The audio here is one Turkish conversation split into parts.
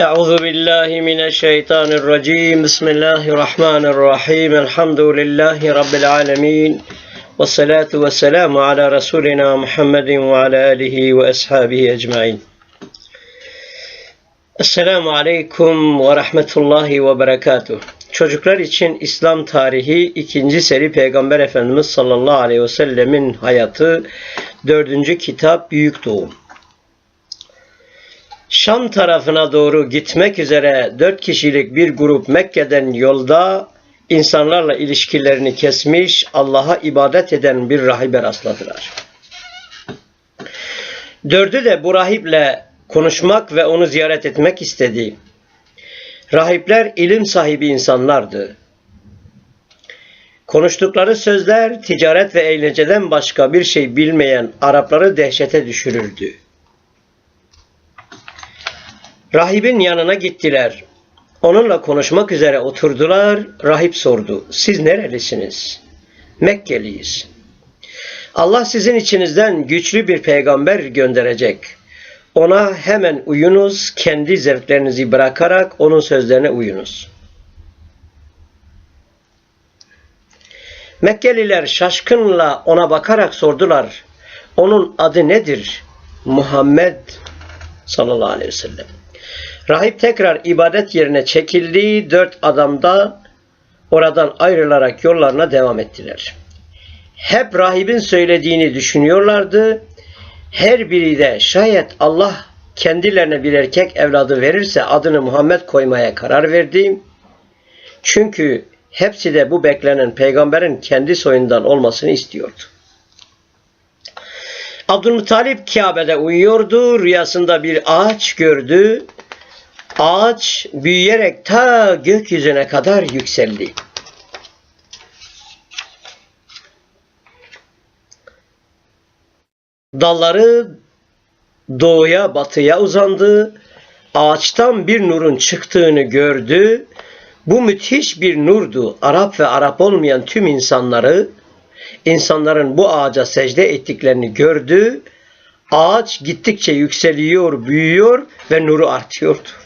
أعوذ بالله من الشيطان الرجيم بسم الله الرحمن الرحيم الحمد لله رب العالمين والصلاة والسلام على رسولنا محمد وعلى آله وأصحابه أجمعين Esselamu Aleyküm ve Rahmetullahi ve Berekatuh. Çocuklar için İslam tarihi ikinci seri Peygamber Efendimiz sallallahu aleyhi ve sellemin hayatı dördüncü kitap Büyük Doğum. Şam tarafına doğru gitmek üzere dört kişilik bir grup Mekke'den yolda insanlarla ilişkilerini kesmiş, Allah'a ibadet eden bir rahibe rastladılar. Dördü de bu rahiple konuşmak ve onu ziyaret etmek istedi. Rahipler ilim sahibi insanlardı. Konuştukları sözler ticaret ve eğlenceden başka bir şey bilmeyen Arapları dehşete düşürürdü. Rahibin yanına gittiler. Onunla konuşmak üzere oturdular. Rahip sordu. Siz nerelisiniz? Mekkeliyiz. Allah sizin içinizden güçlü bir peygamber gönderecek. Ona hemen uyunuz, kendi zevklerinizi bırakarak onun sözlerine uyunuz. Mekkeliler şaşkınla ona bakarak sordular. Onun adı nedir? Muhammed sallallahu aleyhi ve sellem. Rahip tekrar ibadet yerine çekildi. Dört adam da oradan ayrılarak yollarına devam ettiler. Hep rahibin söylediğini düşünüyorlardı. Her biri de şayet Allah kendilerine bir erkek evladı verirse adını Muhammed koymaya karar verdi. Çünkü hepsi de bu beklenen peygamberin kendi soyundan olmasını istiyordu. Abdülmuttalip Kabe'de uyuyordu. Rüyasında bir ağaç gördü. Ağaç büyüyerek ta gökyüzüne kadar yükseldi. Dalları doğuya batıya uzandı. Ağaçtan bir nurun çıktığını gördü. Bu müthiş bir nurdu. Arap ve Arap olmayan tüm insanları, insanların bu ağaca secde ettiklerini gördü. Ağaç gittikçe yükseliyor, büyüyor ve nuru artıyordu.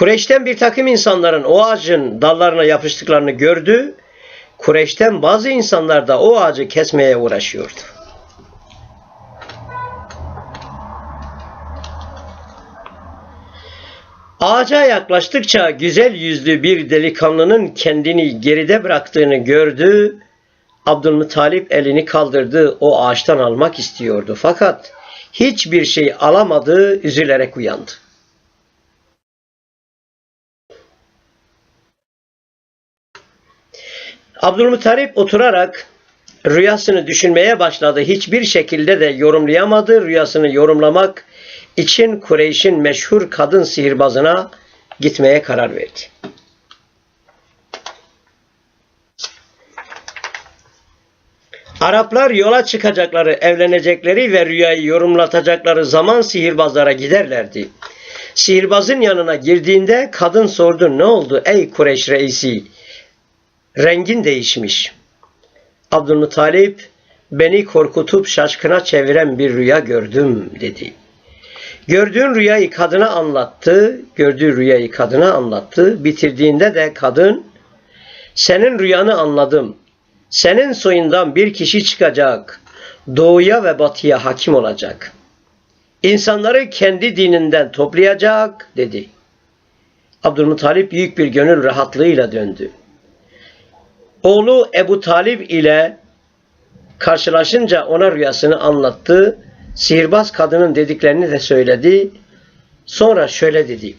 Kureyş'ten bir takım insanların o ağacın dallarına yapıştıklarını gördü. Kureyş'ten bazı insanlar da o ağacı kesmeye uğraşıyordu. Ağaca yaklaştıkça güzel yüzlü bir delikanlının kendini geride bıraktığını gördü. Abdülmuttalip elini kaldırdı, o ağaçtan almak istiyordu. Fakat hiçbir şey alamadı, üzülerek uyandı. Abdülmuttalip oturarak rüyasını düşünmeye başladı. Hiçbir şekilde de yorumlayamadı. Rüyasını yorumlamak için Kureyş'in meşhur kadın sihirbazına gitmeye karar verdi. Araplar yola çıkacakları, evlenecekleri ve rüyayı yorumlatacakları zaman sihirbazlara giderlerdi. Sihirbazın yanına girdiğinde kadın sordu ne oldu ey Kureyş reisi? Rengin değişmiş. Abdülmuttalip beni korkutup şaşkına çeviren bir rüya gördüm dedi. Gördüğün rüyayı kadına anlattı, gördüğü rüyayı kadına anlattı. Bitirdiğinde de kadın senin rüyanı anladım. Senin soyundan bir kişi çıkacak. Doğuya ve batıya hakim olacak. İnsanları kendi dininden toplayacak dedi. Abdülmuttalip büyük bir gönül rahatlığıyla döndü. Oğlu Ebu Talib ile karşılaşınca ona rüyasını anlattı. Sihirbaz kadının dediklerini de söyledi. Sonra şöyle dedi.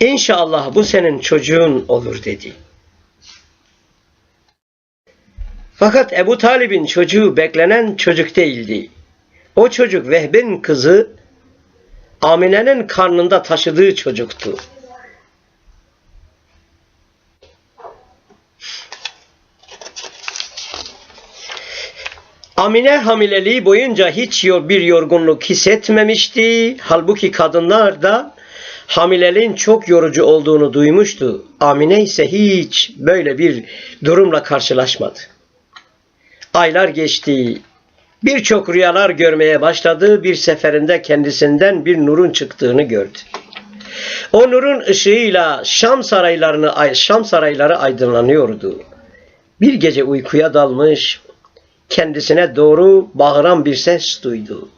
İnşallah bu senin çocuğun olur dedi. Fakat Ebu Talib'in çocuğu beklenen çocuk değildi. O çocuk Vehb'in kızı Amine'nin karnında taşıdığı çocuktu. Amine hamileliği boyunca hiç bir yorgunluk hissetmemişti. Halbuki kadınlar da hamileliğin çok yorucu olduğunu duymuştu. Amine ise hiç böyle bir durumla karşılaşmadı. Aylar geçti. Birçok rüyalar görmeye başladı. Bir seferinde kendisinden bir nurun çıktığını gördü. O nurun ışığıyla Şam saraylarını Şam sarayları aydınlanıyordu. Bir gece uykuya dalmış, kendisine doğru bağıran bir ses duydu.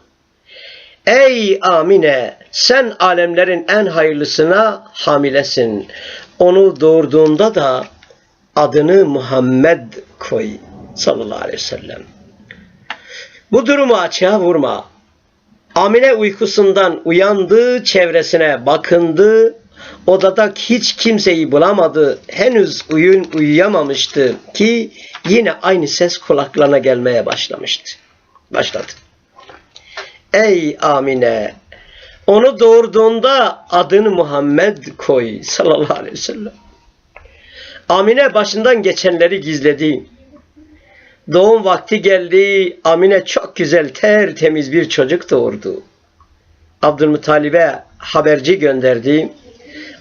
Ey Amine, sen alemlerin en hayırlısına hamilesin. Onu doğurduğunda da adını Muhammed koy sallallahu aleyhi ve sellem. Bu durumu açığa vurma. Amine uykusundan uyandı, çevresine bakındı. Odada hiç kimseyi bulamadı. Henüz uyun uyuyamamıştı ki yine aynı ses kulaklarına gelmeye başlamıştı. Başladı. Ey Amine, onu doğurduğunda adını Muhammed koy sallallahu aleyhi ve sellem. Amine başından geçenleri gizledi. Doğum vakti geldi. Amine çok güzel, tertemiz bir çocuk doğurdu. Abdülmuttalib'e haberci gönderdi.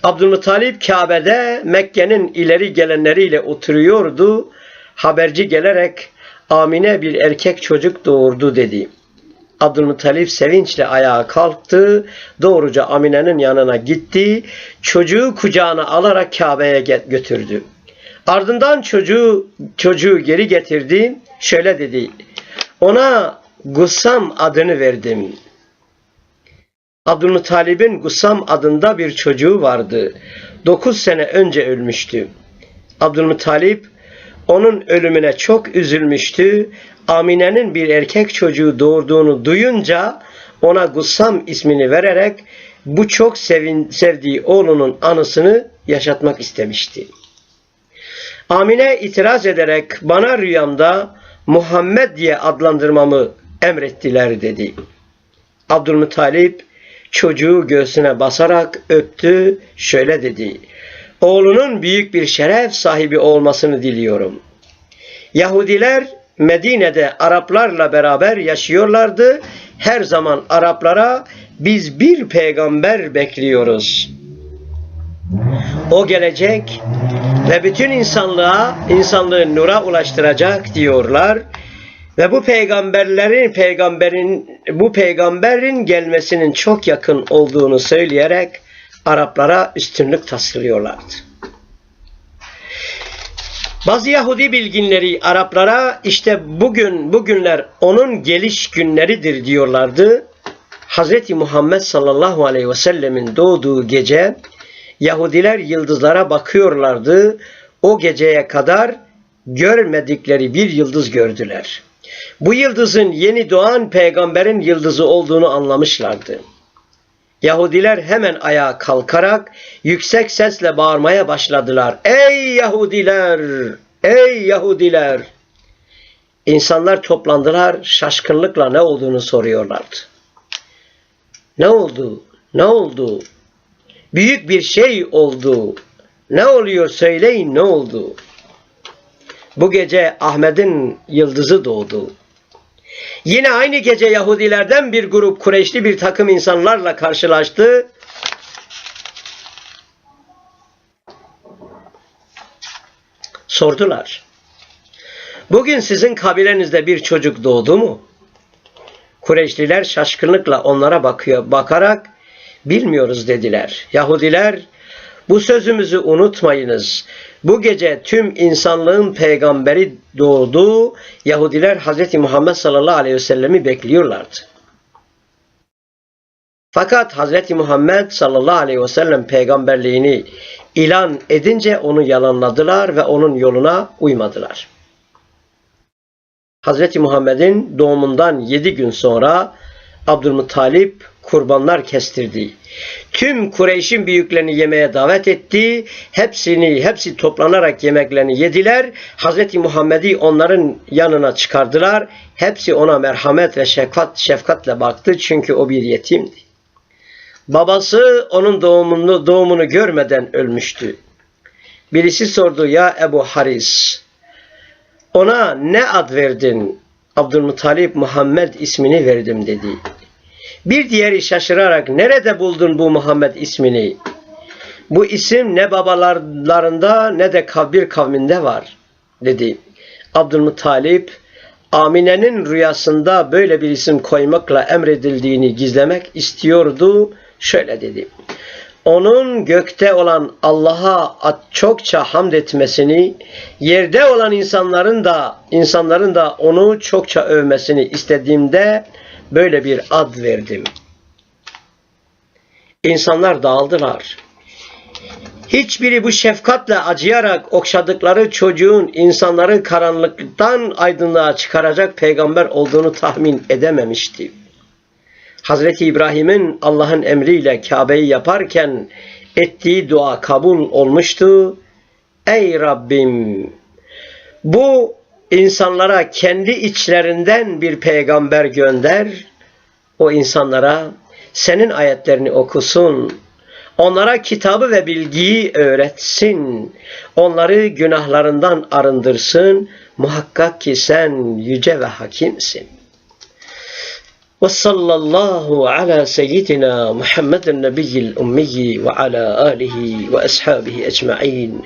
Abdülmuttalip Kabe'de Mekke'nin ileri gelenleriyle oturuyordu. Haberci gelerek Amine bir erkek çocuk doğurdu dedi. Abdülmuttalip sevinçle ayağa kalktı. Doğruca Amine'nin yanına gitti. Çocuğu kucağına alarak Kabe'ye götürdü. Ardından çocuğu çocuğu geri getirdi. Şöyle dedi. Ona Gussam adını verdim. Abdülmuttalib'in Gussam adında bir çocuğu vardı. Dokuz sene önce ölmüştü. Abdülmuttalip onun ölümüne çok üzülmüştü. Amine'nin bir erkek çocuğu doğurduğunu duyunca ona Gussam ismini vererek bu çok sevin, sevdiği oğlunun anısını yaşatmak istemişti. Amine itiraz ederek bana rüyamda Muhammed diye adlandırmamı emrettiler dedi. Abdülmuttalip çocuğu göğsüne basarak öptü, şöyle dedi. Oğlunun büyük bir şeref sahibi olmasını diliyorum. Yahudiler Medine'de Araplarla beraber yaşıyorlardı. Her zaman Araplara biz bir peygamber bekliyoruz. O gelecek ve bütün insanlığa, insanlığı nura ulaştıracak diyorlar. Ve bu peygamberlerin peygamberin bu peygamberin gelmesinin çok yakın olduğunu söyleyerek Araplara üstünlük taslıyorlardı. Bazı Yahudi bilginleri Araplara işte bugün bugünler onun geliş günleridir diyorlardı. Hz. Muhammed sallallahu aleyhi ve sellemin doğduğu gece Yahudiler yıldızlara bakıyorlardı. O geceye kadar görmedikleri bir yıldız gördüler. Bu yıldızın yeni doğan peygamberin yıldızı olduğunu anlamışlardı. Yahudiler hemen ayağa kalkarak yüksek sesle bağırmaya başladılar. Ey Yahudiler! Ey Yahudiler! İnsanlar toplandılar, şaşkınlıkla ne olduğunu soruyorlardı. Ne oldu? Ne oldu? Büyük bir şey oldu. Ne oluyor söyleyin ne oldu? Bu gece Ahmet'in yıldızı doğdu. Yine aynı gece Yahudilerden bir grup Kureyşli bir takım insanlarla karşılaştı. Sordular. Bugün sizin kabilenizde bir çocuk doğdu mu? Kureyşliler şaşkınlıkla onlara bakıyor, bakarak bilmiyoruz dediler. Yahudiler bu sözümüzü unutmayınız. Bu gece tüm insanlığın peygamberi doğdu. Yahudiler Hz. Muhammed sallallahu aleyhi ve sellemi bekliyorlardı. Fakat Hz. Muhammed sallallahu aleyhi ve sellem peygamberliğini ilan edince onu yalanladılar ve onun yoluna uymadılar. Hz. Muhammed'in doğumundan yedi gün sonra Abdülmuttalip kurbanlar kestirdi. Tüm Kureyş'in büyüklerini yemeğe davet etti. Hepsini, hepsi toplanarak yemeklerini yediler. Hz. Muhammed'i onların yanına çıkardılar. Hepsi ona merhamet ve şefkat, şefkatle baktı çünkü o bir yetimdi. Babası onun doğumunu, doğumunu görmeden ölmüştü. Birisi sordu ya Ebu Haris ona ne ad verdin? Abdülmuttalip Muhammed ismini verdim dedi. Bir diğeri şaşırarak nerede buldun bu Muhammed ismini? Bu isim ne babalarında ne de bir kavminde var dedi. Abdülmuttalip Amine'nin rüyasında böyle bir isim koymakla emredildiğini gizlemek istiyordu. Şöyle dedi. Onun gökte olan Allah'a çokça hamd etmesini, yerde olan insanların da insanların da onu çokça övmesini istediğimde böyle bir ad verdim. İnsanlar dağıldılar. Hiçbiri bu şefkatle acıyarak okşadıkları çocuğun insanları karanlıktan aydınlığa çıkaracak peygamber olduğunu tahmin edememişti. Hazreti İbrahim'in Allah'ın emriyle Kabe'yi yaparken ettiği dua kabul olmuştu. Ey Rabbim bu insanlara kendi içlerinden bir peygamber gönder. O insanlara senin ayetlerini okusun. Onlara kitabı ve bilgiyi öğretsin. Onları günahlarından arındırsın. Muhakkak ki sen yüce ve hakimsin. Ve sallallahu ala seyyidina Muhammeden nebiyyil ummiyi ve ala alihi ve ashabihi ecma'in.